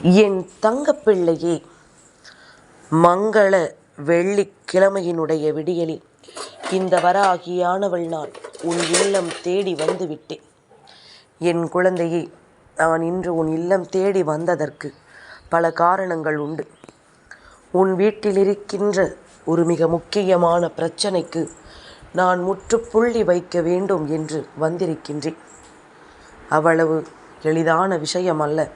என் தங்கப்பிள்ளையே மங்கள வெள்ளிக்கிழமையினுடைய விடியலில் இந்த வராகியானவள் நான் உன் இல்லம் தேடி வந்து விட்டேன் என் குழந்தையே நான் இன்று உன் இல்லம் தேடி வந்ததற்கு பல காரணங்கள் உண்டு. உன் வீட்டில் இருக்கின்ற ஒரு மிக முக்கியமான பிரச்சனைக்கு நான் முற்றுப்புள்ளி வைக்க வேண்டும் என்று வந்திருக்கின்றேன். அவ்வளவு எளிதான விஷயம் அல்ல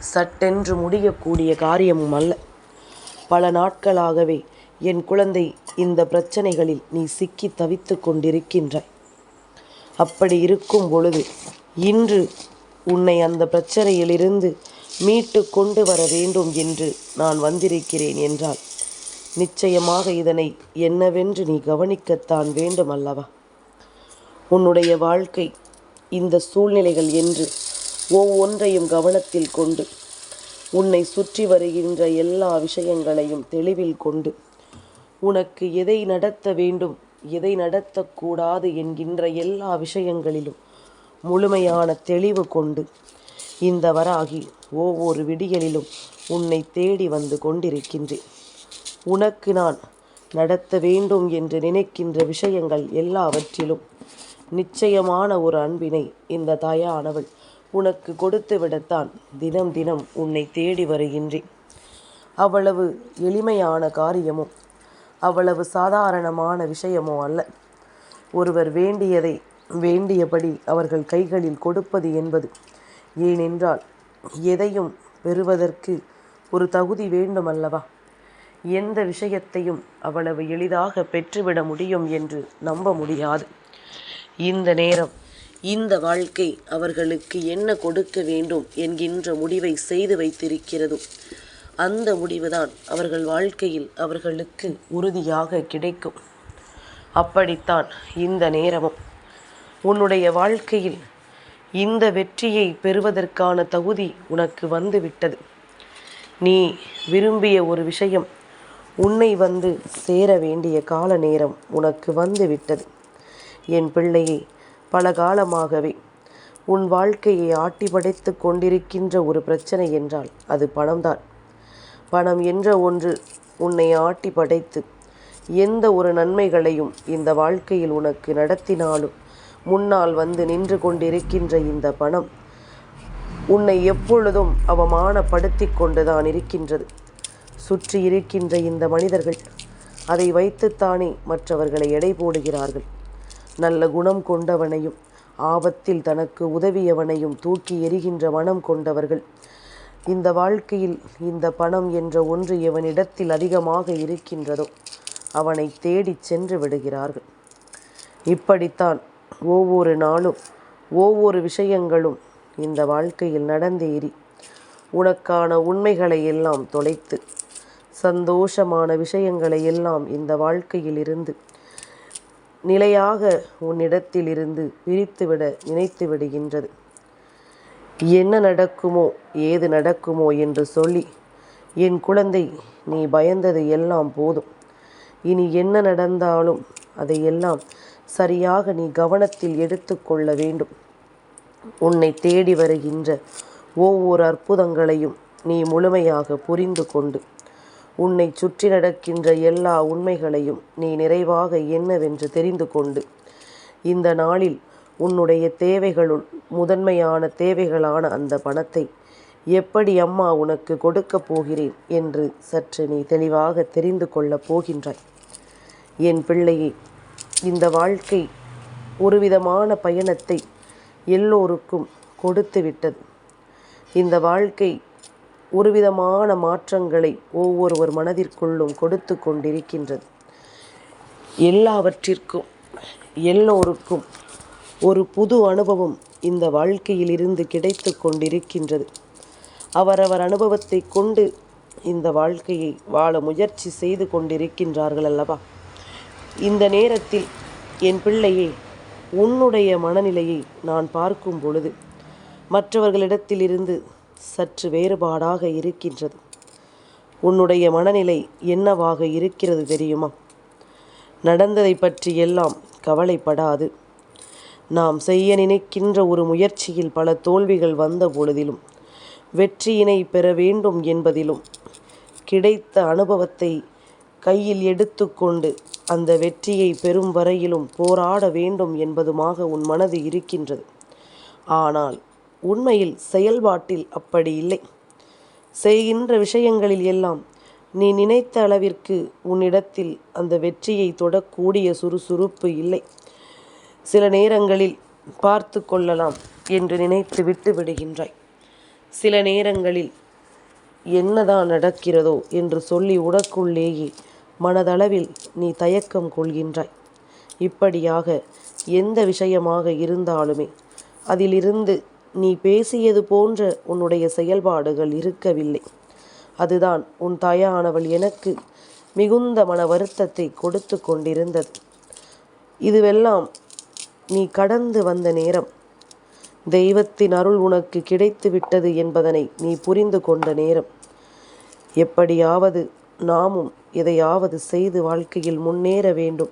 சட்டென்று முடியக்கூடிய காரியமும் அல்ல. பல நாட்களாகவே என் குழந்தை இந்த பிரச்சனைகளில் நீ சிக்கி தவித்து கொண்டிருக்கின்றாய். அப்படி இருக்கும் பொழுது இன்று உன்னை அந்த பிரச்சனையிலிருந்து மீட்டு கொண்டு வர வேண்டும் என்று நான் வந்திருக்கிறேன் என்றால் நிச்சயமாக இதனை என்னவென்று நீ கவனிக்கத்தான் வேண்டும் அல்லவா? உன்னுடைய வாழ்க்கை இந்த சூழ்நிலைகள் என்று ஒவ்வொன்றையும் கவனத்தில் கொண்டு உன்னை சுற்றி வருகின்ற எல்லா விஷயங்களையும் தெளிவில் கொண்டு உனக்கு எதை நடத்த வேண்டும் எதை நடத்தக்கூடாது என்கின்ற எல்லா விஷயங்களிலும் முழுமையான தெளிவு கொண்டு இந்த வராகி ஒவ்வொரு விடியலிலும் உன்னை தேடி வந்து கொண்டிருக்கின்றேன். உனக்கு நான் நடத்த வேண்டும் என்று நினைக்கின்ற விஷயங்கள் எல்லாவற்றிலும் நிச்சயமான ஒரு அன்பினை இந்த தாயானவள் உனக்கு கொடுத்து விடத்தான் தினம் தினம் உன்னை தேடி வருகின்றேன். அவ்வளவு எளிமையான காரியமும் அவ்வளவு சாதாரணமான விஷயமோ அல்ல. ஒருவர் வேண்டியதை வேண்டியபடி அவர்கள் கைகளில் கொடுப்பது என்பது. ஏனென்றால் எதையும் பெறுவதற்கு ஒரு தகுதி வேண்டும் அல்லவா எந்த விஷயத்தையும் அவ்வளவு எளிதாக பெற்றுவிட முடியும் என்று நம்ப முடியாது. இந்த நேரம் இந்த வாழ்க்கை அவர்களுக்கு என்ன கொடுக்க வேண்டும் என்கின்ற முடிவை செய்து வைத்திருக்கிறது. அந்த முடிவுதான் அவர்கள் வாழ்க்கையில் அவர்களுக்கு உறுதியாக கிடைக்கும். அப்படித்தான் இந்த நேரமும். உன்னுடைய வாழ்க்கையில் இந்த வெற்றியை பெறுவதற்கான தகுதி உனக்கு வந்துவிட்டது. நீ விரும்பிய ஒரு விஷயம் உன்னை வந்து சேர வேண்டிய கால நேரம் உனக்கு வந்து விட்டது என் பிள்ளையை பல காலமாகவே உன் வாழ்க்கையை ஆட்டி படைத்து கொண்டிருக்கின்ற ஒரு பிரச்சனை என்றால் அது பணம்தான். பணம் என்ற ஒன்று உன்னை ஆட்டி படைத்து எந்த ஒரு நன்மைகளையும் இந்த வாழ்க்கையில் உனக்கு நடத்தினாலும் முன்னால் வந்து நின்று கொண்டிருக்கின்ற இந்த பணம் உன்னை எப்பொழுதும் அவமானப்படுத்தி கொண்டுதான் இருக்கின்றது. சுற்றி இருக்கின்ற இந்த மனிதர்கள் அதை வைத்துத்தானே மற்றவர்களை எடை போடுகிறார்கள். நல்ல குணம் கொண்டவனையும் ஆபத்தில் தனக்கு உதவியவனையும் தூக்கி எறிகின்ற மனம் கொண்டவர்கள். இந்த வாழ்க்கையில் இந்த பணம் என்ற ஒன்று எவனிடத்தில் அதிகமாக இருக்கின்றதோ அவனை தேடிச் சென்று விடுகிறார்கள். இப்படித்தான் ஒவ்வொரு நாளும் ஒவ்வொரு விஷயங்களும் இந்த வாழ்க்கையில் நடந்தேறி உனக்கான உண்மைகளை எல்லாம் தொலைத்து சந்தோஷமான விஷயங்களை எல்லாம் இந்த வாழ்க்கையில் இருந்து நிலையாக உன்னிடத்திலிருந்து பிரித்துவிட நினைத்து விடுகின்றது. என்ன நடக்குமோ ஏது நடக்குமோ என்று சொல்லி என் குழந்தை நீ பயந்தது எல்லாம் போதும். இனி என்ன நடந்தாலும் அதையெல்லாம் சரியாக நீ கவனத்தில் எடுத்துக்கொள்ள வேண்டும். உன்னை தேடி வருகின்ற ஒவ்வொரு அற்புதங்களையும் நீ முழுமையாக புரிந்து கொண்டு உன்னை சுற்றி நடக்கின்ற எல்லா உண்மைகளையும் நீ நிறைவாக என்னவென்று தெரிந்து கொண்டு. இந்த நாளில் உன்னுடைய தேவைகளுள் முதன்மையான தேவைகளான அந்த பணத்தை எப்படி அம்மா உனக்கு கொடுக்கப் போகிறேன் என்று சற்று நீ தெளிவாக தெரிந்து கொள்ளப் போகின்றாய். என் பிள்ளையே இந்த வாழ்க்கை ஒரு விதமான பயணத்தை எல்லோருக்கும் கொடுத்து விட்டது இந்த வாழ்க்கை ஒரு விதமான மாற்றங்களை ஒவ்வொருவர் மனதிற்குள்ளும் கொடுத்து கொண்டிருக்கின்றது. எல்லாவற்றிற்கும் எல்லோருக்கும் ஒரு புது அனுபவம் இந்த வாழ்க்கையில் இருந்து கிடைத்து கொண்டிருக்கின்றது. அவரவர் அனுபவத்தை கொண்டு இந்த வாழ்க்கையை வாழ முயற்சி செய்து கொண்டிருக்கின்றார்கள் அல்லவா? இந்த நேரத்தில் என் பிள்ளையே உன்னுடைய மனநிலையை நான் பார்க்கும் பொழுது மற்றவர்களிடத்திலிருந்து சற்று வேறுபாடாக இருக்கின்றது. உன்னுடைய மனநிலை என்னவாக இருக்கிறது தெரியுமா? நடந்ததை பற்றி எல்லாம் கவலைப்படாது. நாம் செய்ய நினைக்கின்ற ஒரு முயற்சியில் பல தோல்விகள் வந்த பொழுதிலும் வெற்றியினை பெற வேண்டும் என்பதிலும் கிடைத்த அனுபவத்தை கையில் எடுத்துக்கொண்டு அந்த வெற்றியை பெறும் வரையிலும் போராட வேண்டும் என்பதுமாக உன் மனது இருக்கின்றது. ஆனால் உண்மையில் செயல்பாட்டில் அப்படி இல்லை. செய்கின்ற விஷயங்களில் எல்லாம் நீ நினைத்த அளவிற்கு உன்னிடத்தில் அந்த வெற்றியை தொடக்கூடிய சுறுசுறுப்பு இல்லை. சில நேரங்களில் பார்த்து கொள்ளலாம் என்று நினைத்து விட்டு விடுகின்றாய். சில நேரங்களில் என்னதான் நடக்கிறதோ என்று சொல்லி உனக்குள்ளேயே மனதளவில் நீ தயக்கம் கொள்கின்றாய். இப்படியாக எந்த விஷயமாக இருந்தாலுமே அதிலிருந்து நீ பேசியது போன்ற உன்னுடைய செயல்பாடுகள் இருக்கவில்லை. அதுதான் உன் தாயானவள் எனக்கு மிகுந்த மன வருத்தத்தை கொடுத்து கொண்டிருந்தது. இதுவெல்லாம் நீ கடந்து வந்த நேரம். தெய்வத்தின் அருள் உனக்கு கிடைத்து விட்டது என்பதனை நீ புரிந்து கொண்ட நேரம். எப்படியாவது நாமும் எதையாவது செய்து வாழ்க்கையில் முன்னேற வேண்டும்.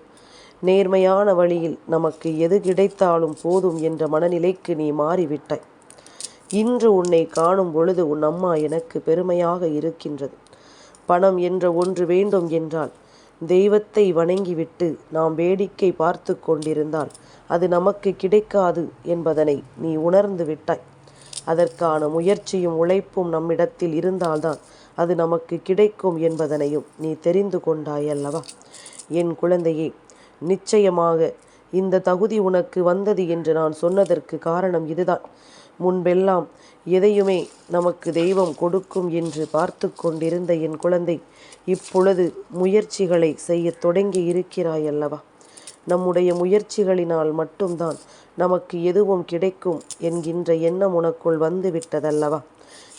நேர்மையான வழியில் நமக்கு எது கிடைத்தாலும் போதும் என்ற மனநிலைக்கு நீ மாறிவிட்டாய். இன்று உன்னை காணும் பொழுது உன் அம்மா எனக்கு பெருமையாக இருக்கின்றது. பணம் என்ற ஒன்று வேண்டும் என்றால் தெய்வத்தை வணங்கிவிட்டு நாம் வேடிக்கை பார்த்து கொண்டிருந்தால் அது நமக்கு கிடைக்காது என்பதனை நீ உணர்ந்து விட்டாய். அதற்கான முயற்சியும் உழைப்பும் நம்மிடத்தில் இருந்தால்தான் அது நமக்கு கிடைக்கும் என்பதனையும் நீ தெரிந்து கொண்டாயல்லவா என் குழந்தையே நிச்சயமாக இந்த தகுதி உனக்கு வந்தது என்று நான் சொன்னதற்கு காரணம் இதுதான். முன்பெல்லாம் எதையுமே நமக்கு தெய்வம் கொடுக்கும் என்று பார்த்து கொண்டிருந்த என் குழந்தை இப்பொழுது முயற்சிகளை செய்ய தொடங்கி இருக்கிறாய் அல்லவா? நம்முடைய முயற்சிகளினால் மட்டும்தான் நமக்கு எதுவும் கிடைக்கும் என்கின்ற எண்ணம் உனக்குள் வந்துவிட்டதல்லவா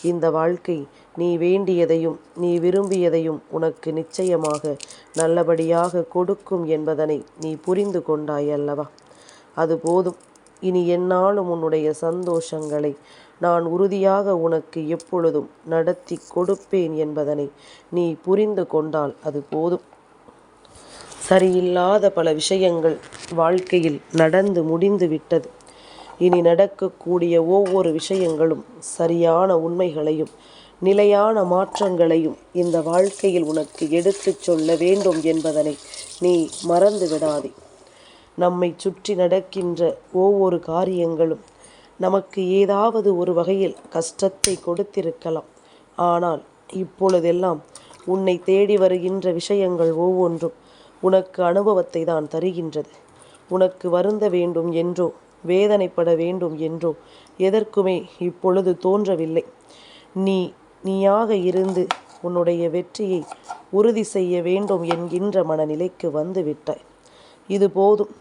இந்த வாழ்க்கை நீ வேண்டியதையும் நீ விரும்பியதையும் உனக்கு நிச்சயமாக நல்லபடியாக கொடுக்கும் என்பதனை நீ புரிந்து கொண்டாய் அல்லவா? அது போதும். இனி என்னாலும் உன்னுடைய சந்தோஷங்களை நான் உறுதியாக உனக்கு எப்பொழுதும் நடத்தி கொடுப்பேன் என்பதனை நீ புரிந்து கொண்டால் அது போதும். சரியில்லாத பல விஷயங்கள் வாழ்க்கையில் நடந்து முடிந்து விட்டது. இனி நடக்கக்கூடிய ஒவ்வொரு விஷயங்களும் சரியான உண்மைகளையும் நிலையான மாற்றங்களையும் இந்த வாழ்க்கையில் உனக்கு எடுத்துச் சொல்ல வேண்டும் என்பதனை நீ மறந்து விடாதே. நம்மை சுற்றி நடக்கின்ற ஒவ்வொரு காரியங்களும் நமக்கு ஏதாவது ஒரு வகையில் கஷ்டத்தை கொடுத்திருக்கலாம். ஆனால் இப்பொழுதெல்லாம் உன்னை தேடி வருகின்ற விஷயங்கள் ஒவ்வொன்றும் உனக்கு அனுபவத்தை தான் தருகின்றது. உனக்கு வருந்த வேண்டும் என்றோ வேதனைப்பட வேண்டும் என்றோ எதற்குமே இப்பொழுது தோன்றவில்லை. நீ நீயாக இருந்து உன்னுடைய வெற்றியை உறுதி செய்ய வேண்டும் என்கின்ற மனநிலைக்கு வந்து விட்டாய் இது போதும்.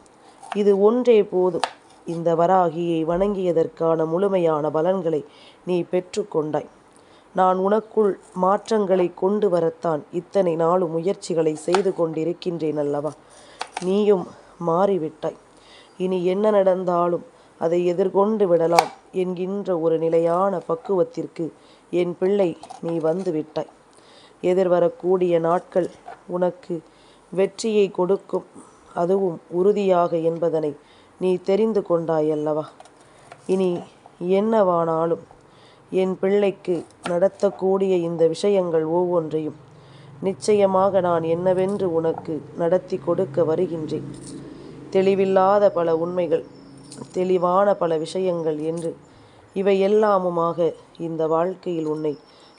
இது ஒன்றே போதும். இந்த வராகியை வணங்கியதற்கான முழுமையான பலன்களை நீ பெற்றுக்கொண்டாய் நான் உனக்குள் மாற்றங்களை கொண்டு வரத்தான் இத்தனை நாளும் முயற்சிகளை செய்து கொண்டிருக்கின்றேன் அல்லவா? நீயும் மாறிவிட்டாய். இனி என்ன நடந்தாலும் அதை எதிர்கொண்டு விடலாம் என்கின்ற ஒரு நிலையான பக்குவத்திற்கு என் பிள்ளை நீ வந்து விட்டாய். எதிர்வரக்கூடிய நாட்கள் உனக்கு வெற்றியை கொடுக்கும். அதுவும் உறுதியாக என்பதனை நீ தெரிந்து கொண்டாய் அல்லவா இனி என்னவானாலும் என் பிள்ளைக்கு நடத்தக்கூடிய இந்த விஷயங்கள் ஒவ்வொன்றையும் நிச்சயமாக நான் என்னவென்று உனக்கு நடத்தி கொடுக்க வருகின்றேன். தெளிவில்லாத பல உண்மைகள் தெளிவான பல விஷயங்கள் என்று இவை எல்லாமுமாக இந்த வாழ்க்கையில் உன்னை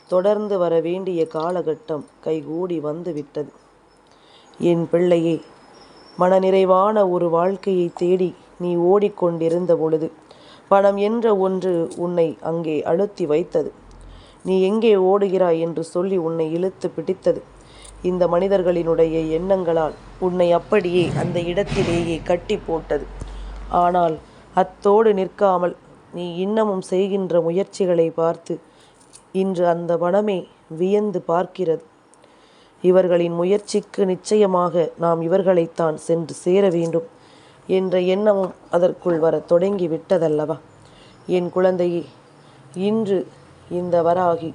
தொடர்ந்து வர வேண்டிய காலகட்டம் கைகூடி வந்துவிட்டது. என் பிள்ளையே மனநிறைவான ஒரு வாழ்க்கையை தேடி நீ ஓடிக்கொண்டிருந்த பொழுது பணம் என்ற ஒன்று உன்னை அங்கே அழுத்தி வைத்தது. நீ எங்கே ஓடுகிறாய் என்று சொல்லி உன்னை இழுத்து பிடித்தது. இந்த மனிதர்களினுடைய எண்ணங்களால் உன்னை அப்படியே அந்த இடத்திலேயே கட்டி போட்டது. ஆனால் அத்தோடு நிற்காமல் நீ இன்னமும் செய்கின்ற முயற்சிகளை பார்த்து இன்று அந்த பணமே வியந்து பார்க்கிறது. இவர்களின் முயற்சிக்கு நிச்சயமாக நாம் இவர்களைத்தான் சென்று சேர வேண்டும் என்ற எண்ணமும் அதற்குள் வர தொடங்கி விட்டதல்லவா? என் குழந்தையே இன்று இந்த வராகி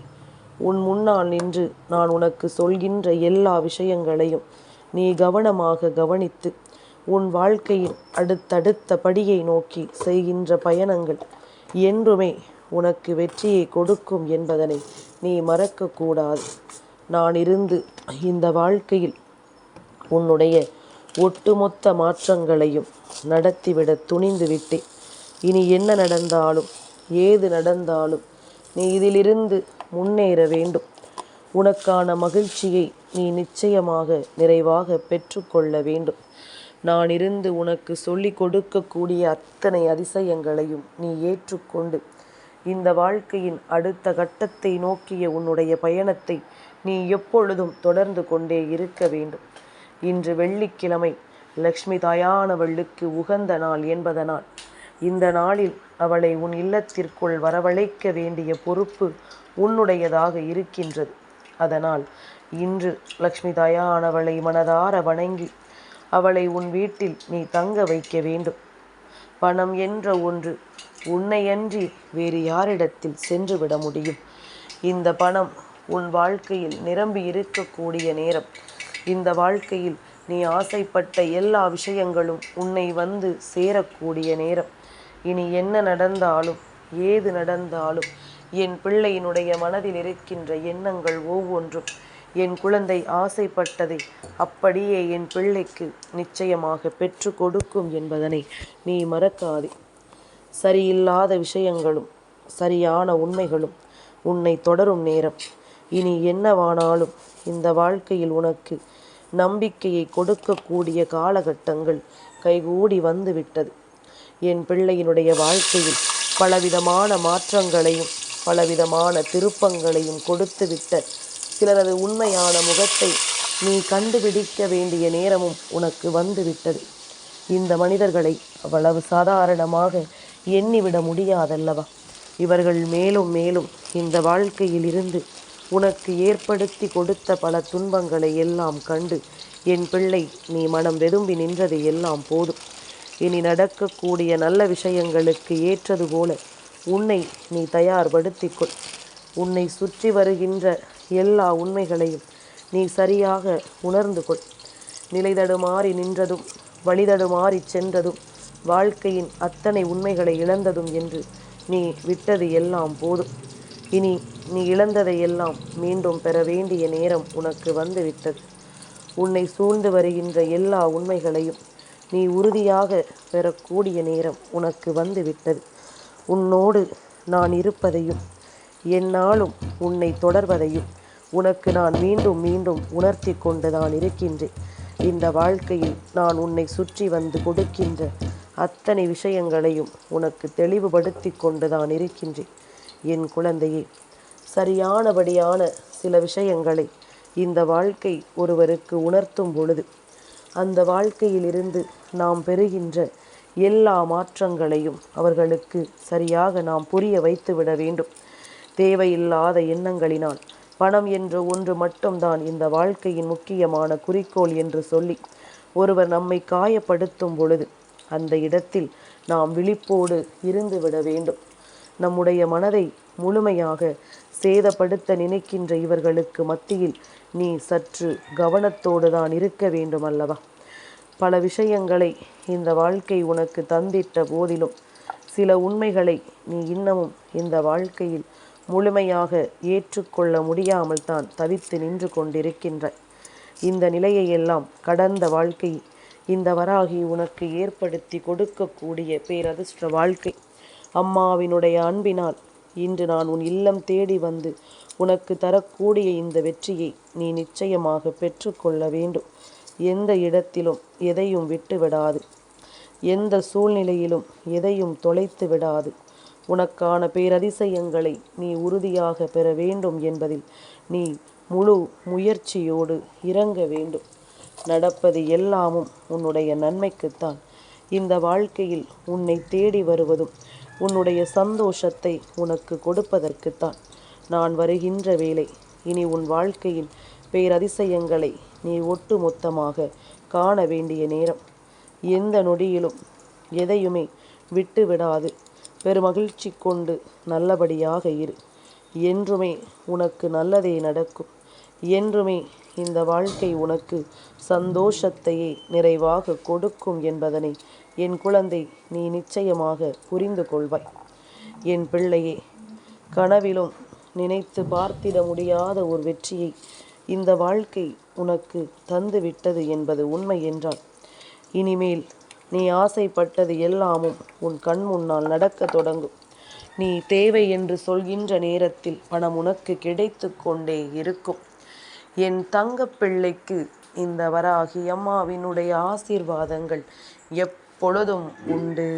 உன் முன்னால் நின்று நான் உனக்கு சொல்கின்ற எல்லா விஷயங்களையும் நீ கவனமாக கவனித்து உன் வாழ்க்கையின் அடுத்தடுத்த படியை நோக்கி செய்கின்ற பயணங்கள் என்றுமே உனக்கு வெற்றியை கொடுக்கும் என்பதனை நீ மறக்கக்கூடாது. நான் இருந்து இந்த வாழ்க்கையில் உன்னுடைய ஒட்டுமொத்த மாற்றங்களையும் நடத்திவிட துணிந்து விட்டேன் இனி என்ன நடந்தாலும் ஏது நடந்தாலும் நீ இதிலிருந்து முன்னேற வேண்டும். உனக்கான மகிழ்ச்சியை நீ நிச்சயமாக நிறைவாக பெற்றுக்கொள்ள வேண்டும். நான் இருந்து உனக்கு சொல்லிக் கொடுக்கக்கூடிய அத்தனை அதிசயங்களையும் நீ ஏற்றுக்கொண்டு இந்த வாழ்க்கையின் அடுத்த கட்டத்தை நோக்கிய உன்னுடைய பயணத்தை நீ எப்பொழுதும் தொடர்ந்து கொண்டே இருக்க வேண்டும். இன்று வெள்ளிக்கிழமை லக்ஷ்மி தாயானவளுக்கு உகந்த நாள் என்பதனால் இந்த நாளில் அவளை உன் இல்லத்திற்குள் வரவழைக்க வேண்டிய பொறுப்பு உன்னுடையதாக இருக்கின்றது. அதனால் இன்று லக்ஷ்மி தாயானவளை மனதார வணங்கி அவளை உன் வீட்டில் நீ தங்க வைக்க வேண்டும். பணம் என்ற ஒன்று உன்னையன்றி வேறு யாரிடத்தில் சென்று விட முடியும். இந்த பணம் உன் வாழ்க்கையில் நிரம்பி இருக்கக்கூடிய நேரம். இந்த வாழ்க்கையில் நீ ஆசைப்பட்ட எல்லா விஷயங்களும் உன்னை வந்து சேரக்கூடிய நேரம். இனி என்ன நடந்தாலும் ஏது நடந்தாலும் என் பிள்ளையினுடைய மனதில் இருக்கின்ற எண்ணங்கள் ஒவ்வொன்றும் என் குழந்தை ஆசைப்பட்டதை அப்படியே என் பிள்ளைக்கு நிச்சயமாக பெற்று கொடுக்கும் என்பதனை நீ மறக்காதே. சரியில்லாத விஷயங்களும் சரியான உண்மைகளும் உன்னை தொடரும் நேரம். இனி என்னவானாலும் இந்த வாழ்க்கையில் உனக்கு நம்பிக்கையை கொடுக்கக்கூடிய காலகட்டங்கள் கைகூடி வந்துவிட்டது. என் பிள்ளையினுடைய வாழ்க்கையில் பலவிதமான மாற்றங்களையும் பலவிதமான திருப்பங்களையும் கொடுத்துவிட்ட சிலரது உண்மையான முகத்தை நீ கண்டுபிடிக்க வேண்டிய நேரமும் உனக்கு வந்துவிட்டது. இந்த மனிதர்களை அவ்வளவு சாதாரணமாக எண்ணிவிட முடியாதல்லவா? இவர்கள் மேலும் மேலும் இந்த வாழ்க்கையில் இருந்து உனக்கு ஏற்படுத்தி கொடுத்த பல துன்பங்களை எல்லாம் கண்டு என் பிள்ளை நீ மனம் வெதும்பி நின்றது எல்லாம் போதும். இனி நடக்கக்கூடிய நல்ல விஷயங்களுக்கு ஏற்றது போல உன்னை நீ தயார்படுத்திக்கொள் உன்னை சுற்றி வருகின்ற எல்லா உண்மைகளையும் நீ சரியாக உணர்ந்து கொள். நிலைதடுமாறி நின்றதும் வழிதடுமாறி சென்றதும் வாழ்க்கையின் அத்தனை உண்மைகளை இழந்ததும் என்று நீ விட்டது எல்லாம் போதும். இனி நீ இழந்ததை எல்லாம் மீண்டும் பெற வேண்டிய நேரம் உனக்கு வந்துவிட்டது. உன்னை சூழ்ந்து வருகின்ற எல்லா உண்மைகளையும் நீ உறுதியாக பெறக்கூடிய நேரம் உனக்கு வந்துவிட்டது. உன்னோடு நான் இருப்பதையும் என்னாலும் உன்னை தொடர்வதையும் உனக்கு நான் மீண்டும் மீண்டும் உணர்த்தி கொண்டுதான் இருக்கின்றேன். இந்த வாழ்க்கையில் நான் உன்னை சுற்றி வந்து கொடுக்கின்ற அத்தனை விஷயங்களையும் உனக்கு தெளிவுபடுத்தி கொண்டு தான் இருக்கின்றேன். என் குழந்தையே சரியானபடியான சில விஷயங்களை இந்த வாழ்க்கை ஒருவருக்கு உணர்த்தும் பொழுது அந்த வாழ்க்கையிலிருந்து நாம் பெறுகின்ற எல்லா மாற்றங்களையும் அவர்களுக்கு சரியாக நாம் புரிய வைத்து விட வேண்டும். தேவையில்லாத எண்ணங்களினால். பணம் என்ற ஒன்று மட்டும்தான் இந்த வாழ்க்கையின் முக்கியமான குறிக்கோள் என்று சொல்லி ஒருவர் நம்மை காயப்படுத்தும் பொழுது அந்த இடத்தில் நாம் விழிப்போடு இருந்து விட வேண்டும். நம்முடைய மனதை முழுமையாக சேதப்படுத்த நினைக்கின்ற இவர்களுக்கு மத்தியில் நீ சற்று கவனத்தோடு தான் இருக்க வேண்டும் அல்லவா? பல விஷயங்களை இந்த வாழ்க்கை உனக்கு தந்திட்ட போதிலும் சில உண்மைகளை நீ இன்னமும் இந்த வாழ்க்கையில் முழுமையாக ஏற்றுக்கொள்ள முடியாமல் தான் தவித்து நின்று கொண்டிருக்கின்ற இந்த நிலையையெல்லாம் கடந்த வாழ்க்கை. இந்த வராகி உனக்கு ஏற்படுத்தி கொடுக்கக்கூடிய பேரதிர்ஷ்ட வாழ்க்கை. அம்மாவினுடைய அன்பினால் இன்று நான் உன் இல்லம் தேடி வந்து உனக்கு தரக்கூடிய இந்த வெற்றியை நீ நிச்சயமாக பெற்றுக்கொள்ள வேண்டும். எந்த இடத்திலும் எதையும் விட்டு விடாது எந்த சூழ்நிலையிலும் எதையும் தொலைத்து விடாது உனக்கான பேரதிசயங்களை நீ உறுதியாக பெற வேண்டும் என்பதில் நீ முழு முயற்சியோடு இறங்க வேண்டும். நடப்பது எல்லாமும் உன்னுடைய நன்மைக்குத்தான். இந்த வாழ்க்கையில் உன்னை தேடி வருவதும் உன்னுடைய சந்தோஷத்தை உனக்கு கொடுப்பதற்குத்தான். நான் வருகின்ற வேலை இனி உன் வாழ்க்கையின் பேரதிசயங்களை நீ ஒட்டுமொத்தமாக காண வேண்டிய நேரம். எந்த நொடியிலும் எதையுமே விட்டு விடாது பெருமகிழ்ச்சி கொண்டு நல்லபடியாக இரு. என்றுமே உனக்கு நல்லதே நடக்கும். என்றுமே இந்த வாழ்க்கை உனக்கு சந்தோஷத்தையே நிறைவாக கொடுக்கும் என்பதனை என் குழந்தை நீ நிச்சயமாக புரிந்து கொள்வாய். என் பிள்ளையே கனவிலும் நினைத்து பார்த்திட முடியாத ஒரு வெற்றியை இந்த வாழ்க்கை உனக்கு தந்துவிட்டது என்பது உண்மை என்றால் இனிமேல் நீ ஆசைப்பட்டது எல்லாமும் உன் கண் முன்னால் நடக்கத் தொடங்கும். நீ தேவை என்று சொல்கின்ற நேரத்தில் பணம் உனக்கு கிடைத்து கொண்டே இருக்கும். என் தங்க பிள்ளைக்கு இந்த வராகி அம்மாவினுடைய ஆசீர்வாதங்கள் எப்பொழுதும் உண்டு.